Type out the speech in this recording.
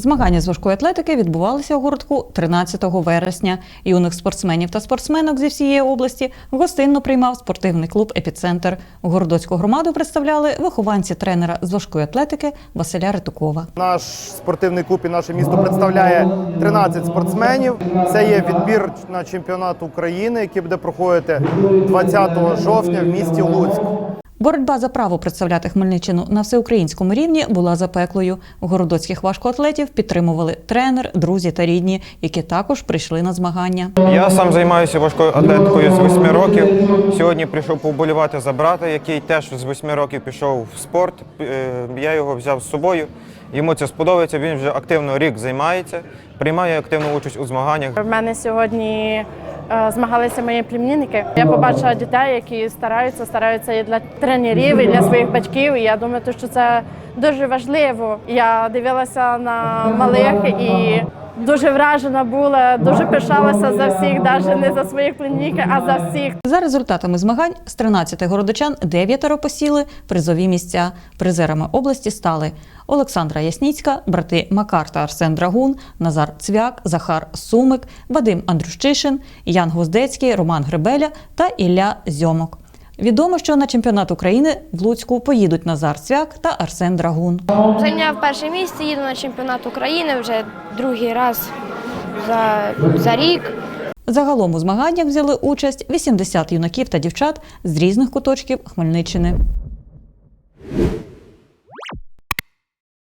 Змагання з важкої атлетики відбувалися у городку 13 вересня. Юних спортсменів та спортсменок зі всієї області гостинно приймав спортивний клуб Епіцентр. Городоцьку громаду представляли вихованці тренера з важкої атлетики Василя Ритукова. Наш спортивний клуб і наше місто представляє 13 спортсменів. Це є відбір на чемпіонат України, який буде проходити 20 жовтня в місті Луцьк. Боротьба за право представляти Хмельниччину на всеукраїнському рівні була запеклою. Городоцьких важкоатлетів підтримували тренер, друзі та рідні, які також прийшли на змагання. Я сам займаюся важкою атлетикою з 8 років. Сьогодні прийшов поболівати за брата, який теж з 8 років пішов в спорт. Е, Я його взяв з собою. Йому це сподобається. Він вже активно рік займається, приймає активну участь у змаганнях. В мене сьогодні змагалися мої племінники. Я побачила дітей, які стараються, стараються і для тренерів, і для своїх батьків. І я думаю, що це дуже важливо. Я дивилася на малих і дуже вражена була, дуже пишалася за всіх, навіть не за своїх племінників, а за всіх. За результатами змагань з 13 городочан дев'ятеро посіли призові місця. Призерами області стали Олександра Ясніцька, брати Макар та Арсен Драгун, Назар Цвяк, Захар Сумик, Вадим Андрющишин, Ян Гуздецький, Роман Гребеля та Ілля Зьомок. Відомо, що на чемпіонат України в Луцьку поїдуть Назар Цвяк та Арсен Драгун. Зайняв перше місце, їду на чемпіонат України вже другий раз за, за рік. Загалом у змаганнях взяли участь 80 юнаків та дівчат з різних куточків Хмельниччини.